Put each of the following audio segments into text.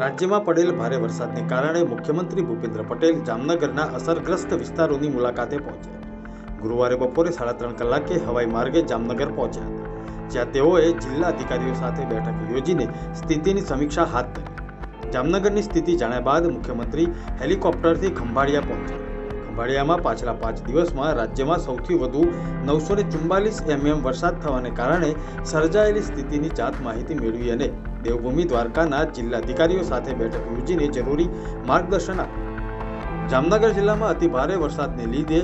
રાજ્યમાં પડેલ ભારે વરસાદને કારણે મુખ્યમંત્રી ભૂપેન્દ્ર પટેલ જામનગરના અસરગ્રસ્ત વિસ્તારોની મુલાકાતે પહોંચ્યા. ગુરુવારે બપોરે સાડા ત્રણ કલાકે હવાઈ માર્ગે જામનગર પહોંચ્યા હતા, જ્યાં તેઓએ જિલ્લા અધિકારીઓ સાથે બેઠક યોજીને સ્થિતિની સમીક્ષા હાથ ધરી. જામનગરની સ્થિતિ જાણ્યા બાદ મુખ્યમંત્રી હેલિકોપ્ટરથી ખંભાળિયા પહોંચ્યા. ખંભાળિયામાં પાછલા પાંચ દિવસમાં રાજ્યમાં સૌથી વધુ નવસો ને ચુમ્બાલીસ એમએમ વરસાદ થવાને કારણે સર્જાયેલી સ્થિતિની જાત માહિતી મેળવી અને દેવભૂમિ દ્વારકાના જિલ્લાધિકારીઓ સાથે બેઠક યોજીને જરૂરી માર્ગદર્શન આપ્યું. જામનગર જિલ્લામાં અતિ ભારે વરસાદને લીધે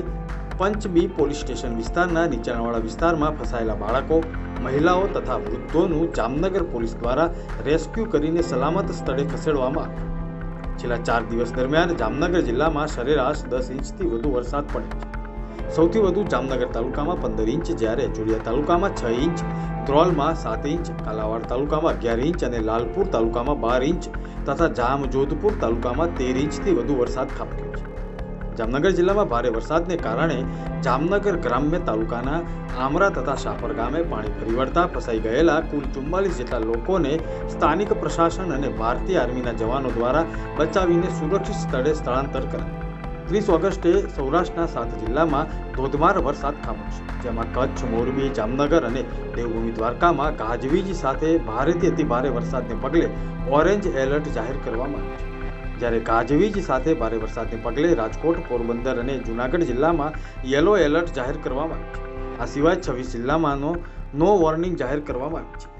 પંચબી પોલીસ સ્ટેશન વિસ્તારના નીચાણવાળા વિસ્તારમાં ફસાયેલા બાળકો, મહિલાઓ તથા વૃદ્ધોનું જામનગર પોલીસ દ્વારા રેસ્ક્યુ કરીને સલામત સ્થળે ખસેડવામાં આવ્યા. છેલ્લા ચાર દિવસ દરમિયાન જામનગર જિલ્લામાં સરેરાશ દસ ઇંચથી વધુ વરસાદ પડ્યો છે. સૌથી વધુ જામનગર તાલુકામાં પંદર ઇંચ, જ્યારે જોડિયા તાલુકામાં છ ઇંચ, ધ્રોલમાં સાત ઇંચ, કાલાવાડ તાલુકામાં અગિયાર ઇંચ અને લાલપુર તાલુકામાં બાર ઇંચ તથા જામજોધપુર તાલુકામાં તેર ઇંચથી વધુ વરસાદ ખાબક્યો છે. જામનગર જિલ્લામાં ભારે વરસાદને કારણે જામનગર ગ્રામ્ય તાલુકાના આમરા તથા શાપર ગામે પાણી ફરી વળતા ફસાઈ ગયેલા કુલ ચુમ્માલીસ જેટલા લોકોને સ્થાનિક પ્રશાસન અને ભારતીય આર્મીના જવાનો દ્વારા બચાવીને સુરક્ષિત સ્થળે સ્થળાંતર કરાયું. ત્રીસ ઓગસ્ટે સૌરાષ્ટ્રના સાત જિલ્લામાં ધોધમાર વરસાદ ખાબકશે જેમાં કચ્છ, મોરબી, જામનગર અને દેવભૂમિ દ્વારકામાં ગાજવીજ સાથે ભારેથી અતિ ભારે વરસાદને પગલે ઓરેન્જ એલર્ટ જાહેર કરવામાં આવ્યું છે. જ્યારે ગાજવીજ સાથે ભારે વરસાદને પગલે રાજકોટ, પોરબંદર અને જૂનાગઢ જિલ્લામાં યલો એલર્ટ જાહેર કરવામાં આવ્યું છે. આ સિવાય છવ્વીસ જિલ્લામાંનો નો વોર્નિંગ જાહેર કરવામાં આવ્યું છે.